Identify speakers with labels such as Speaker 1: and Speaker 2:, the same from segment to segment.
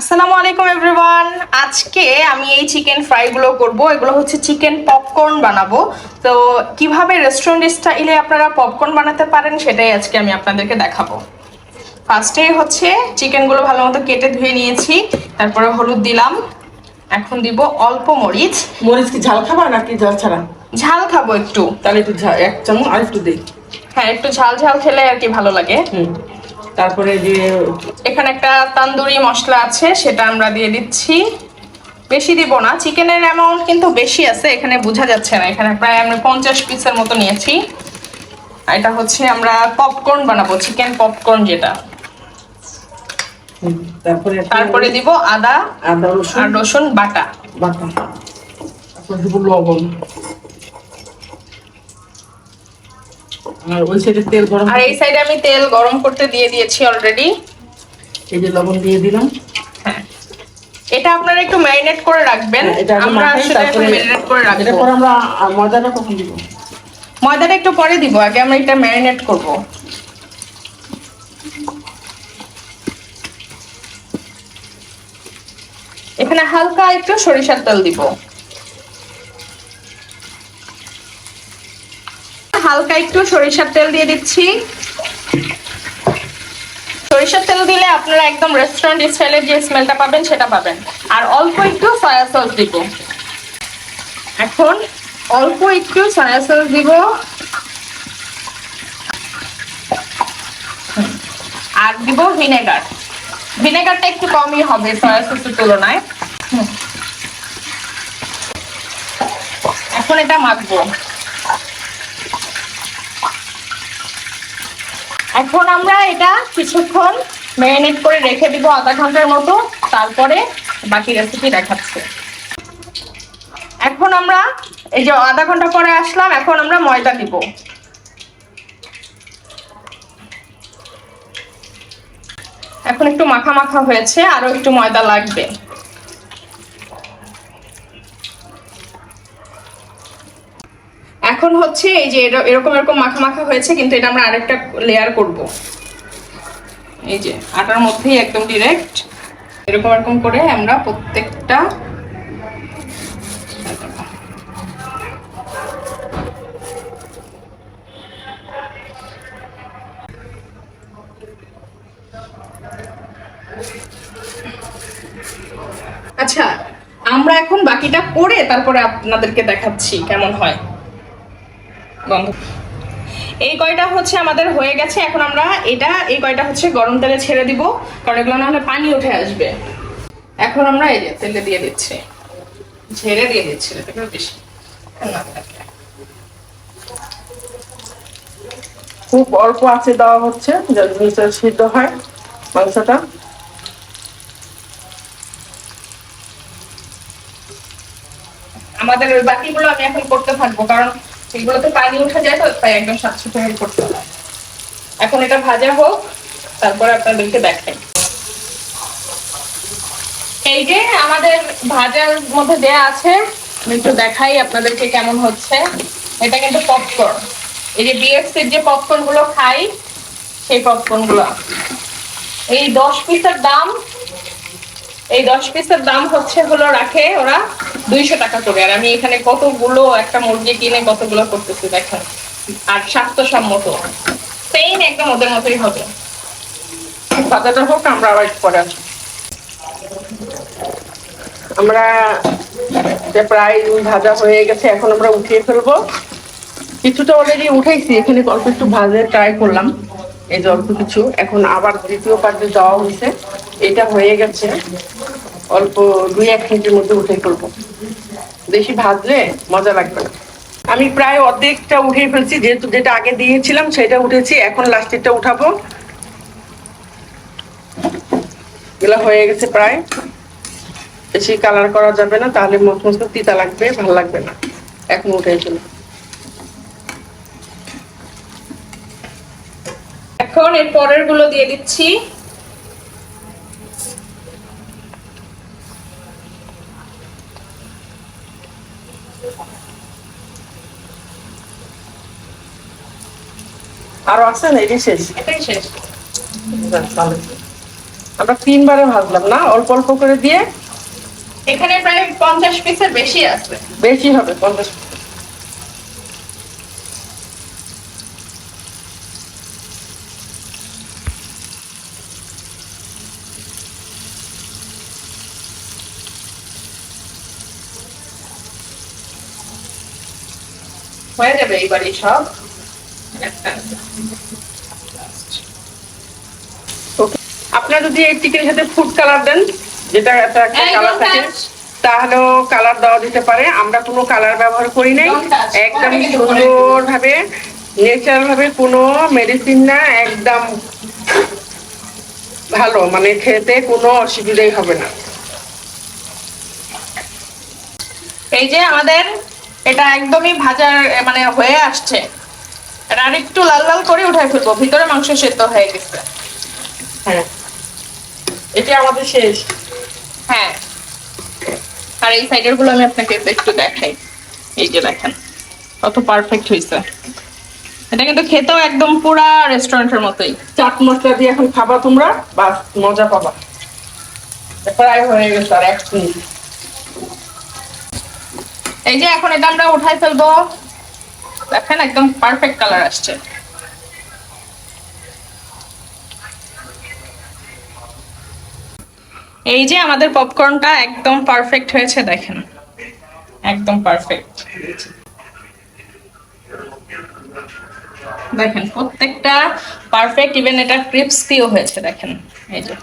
Speaker 1: আসসালামু আলাইকুম এভরিওয়ান আজকে আমি এই চিকেন ফ্রাইগুলো করব। এগুলো হচ্ছে চিকেন পপকর্ন বানাবো। তো কীভাবে রেস্টুরেন্ট স্টাইলে আপনারা পপকর্ন বানাতে পারেন সেটাই আজকে আমি আপনাদেরকে দেখাবো। ফার্স্টে হচ্ছে চিকেনগুলো ভালো মতো কেটে ধুয়ে নিয়েছি। তারপরে হলুদ দিলাম। এখন দিব অল্প মরিচ।
Speaker 2: মরিচ কি ঝাল খাবা নাকি ঝাল ছাড়া?
Speaker 1: ঝাল খাব একটু।
Speaker 2: তাহলে একটু ঝাল এক চামচ আর একটু দিই।
Speaker 1: হ্যাঁ একটু ঝাল ঝাল খেলে আর কি ভালো লাগে।
Speaker 2: হুম। তারপরে যে
Speaker 1: এখানে একটা তান্দুরি মশলা আছে সেটা আমরা দিয়ে দিচ্ছি। বেশি দিব না চিকেনের অ্যামাউন্ট কিন্তু বেশি আছে এখানে বোঝা যাচ্ছে না। এখানে প্রায় আমরা পঞ্চাশ পিসের মতো নিয়েছি। আর এটা হচ্ছে আমরা পপকর্ন বানাবো চিকেন পপকর্ন যেটা।
Speaker 2: তারপরে
Speaker 1: তারপরে দিব আদা
Speaker 2: আদা
Speaker 1: আর
Speaker 2: রসুন
Speaker 1: রসুন বাটা।
Speaker 2: বাটা। তারপরে দিব লবণ। আর ওই সাইডে তেল গরম
Speaker 1: আর এই সাইডে আমি তেল গরম করতে দিয়ে দিয়েছি অলরেডি
Speaker 2: এই যে লবণ দিয়ে দিলাম।
Speaker 1: হ্যাঁ। এটা আপনারা একটু ম্যারিনেট করে রাখবেন।
Speaker 2: হ্যাঁ,
Speaker 1: আমরা আসলে
Speaker 2: তারপরে
Speaker 1: ম্যারিনেট করে রাখব।
Speaker 2: এরপর আমরা ময়দাটা কখন দিব?
Speaker 1: ময়দাটা একটু পরে দিব আগে আমরা এটা ম্যারিনেট করব। এখানে হালকা একটু সরিষার তেল দিব। হালকা একটু সরিষার তেল দিয়ে দিচ্ছি। সরিষার তেল দিলে আপনারা একদম রেস্টুরেন্ট স্টাইলের যে স্মেলটা পাবেন, সেটা পাবেন। আর অল্প একটু সয়া সস দিব। এখন অল্প একটু সয়া সস দিব। আর দিব ভিনেগার ভিনেগারটা একটু কমই হবে সয়া সসের তুলনায়। এখন এটা মাখবো। এখন আমরা এটা কিছুক্ষণ ম্যারিনেট করে রেখে দিব আধা ঘণ্টার মতো, তারপরে বাকি রেসিপি দেখাচ্ছে। এখন আমরা এই যে আধা ঘণ্টা পরে আসলাম, এখন আমরা ময়দা দিব। এখন একটু মাখা মাখা হয়েছে, আরও একটু ময়দা লাগবে। এখন হচ্ছে এই যে এরকম এরকম মাখা মাখা হয়েছে, কিন্তু এটা আমরা আরেকটা লেয়ার করব। এই যে আটার মধ্যেই একদম ডিরেক্ট এরকম এরকম করে আমরা প্রত্যেকটা আচ্ছা আমরা এখন বাকিটা করে তারপরে আপনাদেরকে দেখাচ্ছি কেমন হয়। গন্ধ। এই কয়টা হচ্ছে আমাদের হয়ে গেছে, এখন আমরা এটা, এই কয়টা হচ্ছে গরম তেলে ছেড়ে দিব, কারণ এগুলো না হলে পানি উঠে আসবে। এখন আমরা এই তেলে দিয়ে দিচ্ছি। ঝেড়ে দিয়ে দিচ্ছি
Speaker 2: খুব অল্প আছে দেওয়া হচ্ছে, যাতে সিদ্ধ হয় মাংসটা।
Speaker 1: আমাদের ওই বাকিগুলো আমি এখন করতে থাকব, কারণ এগুলোতে পানি উঠে যায় তো, তাই একদম সাতশো হেল্প করতে হয়। এখন এটা ভাজা হোক, তারপরে আপনাদেরকে দেখাই। এই যে আমাদের ভাজার মধ্যে দেয়া আছে একটু দেখাই আপনাদেরকে কেমন হচ্ছে। এটা কিন্তু পপকর্ন এই যে বিএফসির যে পপকর্নগুলো খাই, সেই পপকর্নগুলো। এই দশ পিসের দাম, এই দশ পিসের দাম হচ্ছে হলো রাখে ওরা দুইশো টাকা করে। আর আমি এখানে কতগুলো একটা মুরগি কিনে কতগুলো করতেছি, দেখেন। আর স্বাস্থ্যসম্মত সেম একদম ওদের মতোই হবে।
Speaker 2: ভাজাটা হোক, আমরা আবার একটু পরে আমরা যে প্রায় ভাজা হয়ে গেছে, এখন আমরা উঠিয়ে ফেলব। কিছুটা অলরেডি উঠাইছি, এখানে অল্প একটু ভাজে ট্রাই করলাম। এই যে অল্প কিছু। এখন আবার দ্বিতীয় পার্টে দেওয়া হয়েছে। এটা হয়ে গেছে। অল্প দুই, এক মিনিটের মধ্যে উঠে ফেলব। বেশি ভাজলে মজা লাগবে না। আমি প্রায় অর্ধেকটা উঠিয়ে ফেলছি, যেহেতু যেটা আগে দিয়েছিলাম সেটা উঠেছি, এখন লাস্টেরটা উঠাবো। এগুলো হয়ে গেছে প্রায়। বেশি কালার করা যাবে না, তাহলে মসমস তিতা লাগবে, ভালো লাগবে না। এখন উঠে ফেলো
Speaker 1: এখন এর পরেরগুলো দিয়ে দিচ্ছি।
Speaker 2: আরও আছে না? এটি শেষ?
Speaker 1: এটাই শেষ।
Speaker 2: আমরা তিনবারে ভাজলাম না? অল্প অল্প করে দিয়ে
Speaker 1: এখানে প্রায় পঞ্চাশ পিসের বেশি আছে।
Speaker 2: বেশি হবে পঞ্চাশ
Speaker 1: হয়ে যাবে এইবারই সব।
Speaker 2: ওকে আপনারা যদি এই চিকেনের সাথে ফুড কালার দেন যেটা একটা কালার থাকে. তাহলেও কালার দেওয়া যেতে পারে। আমরা কোনো কালার ব্যবহার করি নাই। একদম সুন্দর ভাবে ন্যাচারাল ভাবে কোনো মেডিসিন না একদম ভালো। মানে খেতে কোনো অসুবিধাই হবে না।
Speaker 1: এই যে আমাদের এটা একদমই ভাজার মানে হয়ে আসছে। আর একটু লাল লাল করে উঠাই ফেলব। ভিতরে মাংস সেদ্ধ হয়ে গেছে।
Speaker 2: হ্যাঁ। এটা আমাদের শেষ।
Speaker 1: হ্যাঁ। আর এই সাইডেরগুলো আমি আপনাকে একটু দেখাই। এই যে দেখেন কত পারফেক্ট হয়েছে এটা কিন্তু খেতেও একদম পুরা রেস্টুরেন্টের মতোই।
Speaker 2: চাট মশলা দিয়ে এখন খাবা তোমরা বাস মজা পাবা। প্রায় হয়ে গেছে আর এক মিনিট।
Speaker 1: এই যে এখন এটা আমরা উঠাই ফেলব। দেখেন একদম পারফেক্ট কালার আসছে। এই যে আমাদের পপকর্নটা একদম পারফেক্ট হয়েছে, দেখেন। একদম পারফেক্ট দেখেন, প্রত্যেকটা পারফেক্ট ইভেন এটা ক্রিপসপিও হয়েছে, দেখেন। এই যে।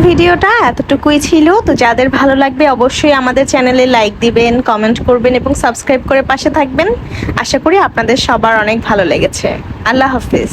Speaker 3: ভিডিওটা এতটুকুই ছিল। তো যাদের ভালো লাগবে অবশ্যই আমাদের চ্যানেলে লাইক দিবেন কমেন্ট করবেন এবং সাবস্ক্রাইব করে পাশে থাকবেন। আশা করি আপনাদের সবার অনেক ভালো লেগেছে। আল্লাহ হাফিজ।